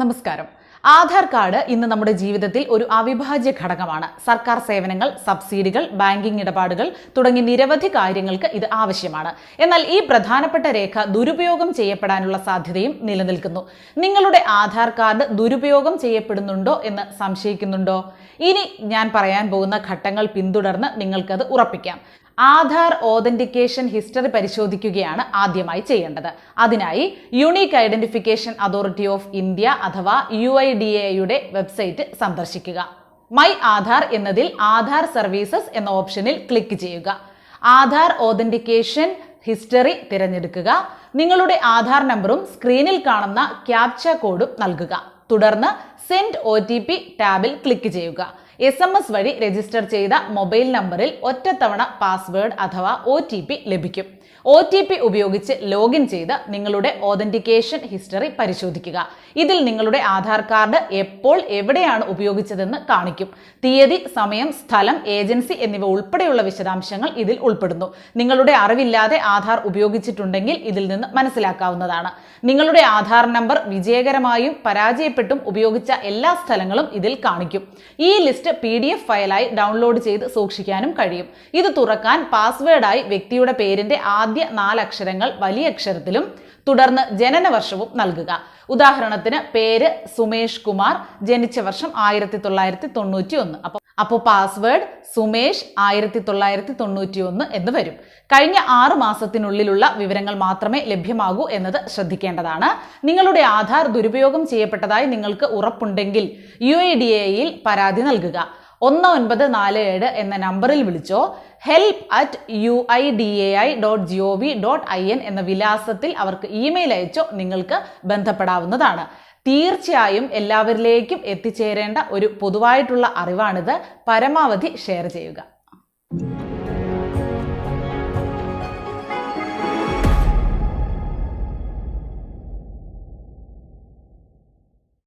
നമസ്കാരം. ആധാർ കാർഡ് ഇന്ന് നമ്മുടെ ജീവിതത്തിൽ ഒരു അവിഭാജ്യ ഘടകമാണ്. സർക്കാർ സേവനങ്ങൾ സബ്സിഡികൾ ബാങ്കിംഗ് ഇടപാടുകൾ തുടങ്ങി നിരവധി കാര്യങ്ങൾക്ക് ഇത് ആവശ്യമാണ്. എന്നാൽ ഈ പ്രധാനപ്പെട്ട രേഖ ദുരുപയോഗം ചെയ്യപ്പെടാനുള്ള സാധ്യതയും നിലനിൽക്കുന്നു. നിങ്ങളുടെ ആധാർ കാർഡ് ദുരുപയോഗം ചെയ്യപ്പെടുന്നുണ്ടോ എന്ന് സംശയിക്കുന്നുണ്ടോ? ഇനി ഞാൻ പറയാൻ പോകുന്ന ഘട്ടങ്ങൾ പിന്തുടർന്ന് നിങ്ങൾക്കത് ഉറപ്പിക്കാം. ആധാർ ഓതന്റിക്കേഷൻ ഹിസ്റ്ററി പരിശോധിക്കുകയാണ് ആദ്യമായി ചെയ്യേണ്ടത്. അതിനായി unique identification authority of India അഥവാ യു ഐ ഡി എയുടെ വെബ്സൈറ്റ് സന്ദർശിക്കുക. മൈ ആധാർ എന്നതിൽ ആധാർ സർവീസസ് എന്ന ഓപ്ഷനിൽ ക്ലിക്ക് ചെയ്യുക. ആധാർ ഓതന്റിക്കേഷൻ ഹിസ്റ്ററി തിരഞ്ഞെടുക്കുക. നിങ്ങളുടെ ആധാർ നമ്പറും സ്ക്രീനിൽ കാണുന്ന ക്യാപ്ച കോഡും നൽകുക. തുടർന്ന് സെൻഡ് ഒ ടാബിൽ ക്ലിക്ക് ചെയ്യുക. എസ് എം എസ് വഴി രജിസ്റ്റർ ചെയ്ത മൊബൈൽ നമ്പറിൽ ഒറ്റത്തവണ പാസ്വേഡ് അഥവാ ഒ ടി പി ലഭിക്കും. ഒ ടി പി ഉപയോഗിച്ച് ലോഗിൻ ചെയ്ത് നിങ്ങളുടെ ഓതന്റിക്കേഷൻ ഹിസ്റ്ററി പരിശോധിക്കുക. ഇതിൽ നിങ്ങളുടെ ആധാർ കാർഡ് എപ്പോൾ എവിടെയാണ് ഉപയോഗിച്ചതെന്ന് കാണിക്കും. തീയതി സമയം സ്ഥലം ഏജൻസി എന്നിവ ഉൾപ്പെടെയുള്ള വിശദാംശങ്ങൾ ഇതിൽ ഉൾപ്പെടുന്നു. നിങ്ങളുടെ അറിവില്ലാതെ ആധാർ ഉപയോഗിച്ചിട്ടുണ്ടെങ്കിൽ ഇതിൽ നിന്ന് മനസ്സിലാക്കാവുന്നതാണ്. നിങ്ങളുടെ ആധാർ നമ്പർ വിജയകരമായും പരാജയപ്പെട്ടും ഉപയോഗിച്ച എല്ലാ സ്ഥലങ്ങളും ഇതിൽ കാണിക്കും. ഈ ലിസ്റ്റ് പി ഡി എഫ് ഫയലായി ഡൗൺലോഡ് ചെയ്ത് സൂക്ഷിക്കാനും കഴിയും. ഇത് തുറക്കാൻ പാസ്വേഡായി വ്യക്തിയുടെ പേരിന്റെ ആദ്യ നാലക്ഷരങ്ങൾ വലിയ അക്ഷരത്തിലും തുടർന്ന് ജനനവർഷവും നൽകുക. ഉദാഹരണത്തിന് പേര് സുമേഷ് കുമാർ ജനിച്ച വർഷം ആയിരത്തി തൊള്ളായിരത്തി തൊണ്ണൂറ്റി ഒന്ന് അപ്പോൾ അപ്പോൾ പാസ്വേഡ് സുമേഷ് ആയിരത്തി തൊള്ളായിരത്തി തൊണ്ണൂറ്റി ഒന്ന് എന്ന് വരും. കഴിഞ്ഞ ആറ് മാസത്തിനുള്ളിലുള്ള വിവരങ്ങൾ മാത്രമേ ലഭ്യമാകൂ എന്നത് ശ്രദ്ധിക്കേണ്ടതാണ്. നിങ്ങളുടെ ആധാർ ദുരുപയോഗം ചെയ്യപ്പെട്ടതായി നിങ്ങൾക്ക് ഉറപ്പുണ്ടെങ്കിൽ യു എ ഡി എയിൽ പരാതി നൽകുക. ഒന്ന് ഒൻപത് നാല് ഏഴ് എന്ന നമ്പറിൽ വിളിച്ചോ. Help at U I D A I dot G O V dot I N എന്ന വിലാസത്തിൽ അവർക്ക് ഇമെയിൽ അയച്ചോ നിങ്ങൾക്ക് ബന്ധപ്പെടാവുന്നതാണ്. തീർച്ചയായും എല്ലാവരിലേക്കും എത്തിച്ചേരേണ്ട ഒരു പൊതുവായിട്ടുള്ള അറിവാണിത്. പരമാവധി ഷെയർ ചെയ്യുക.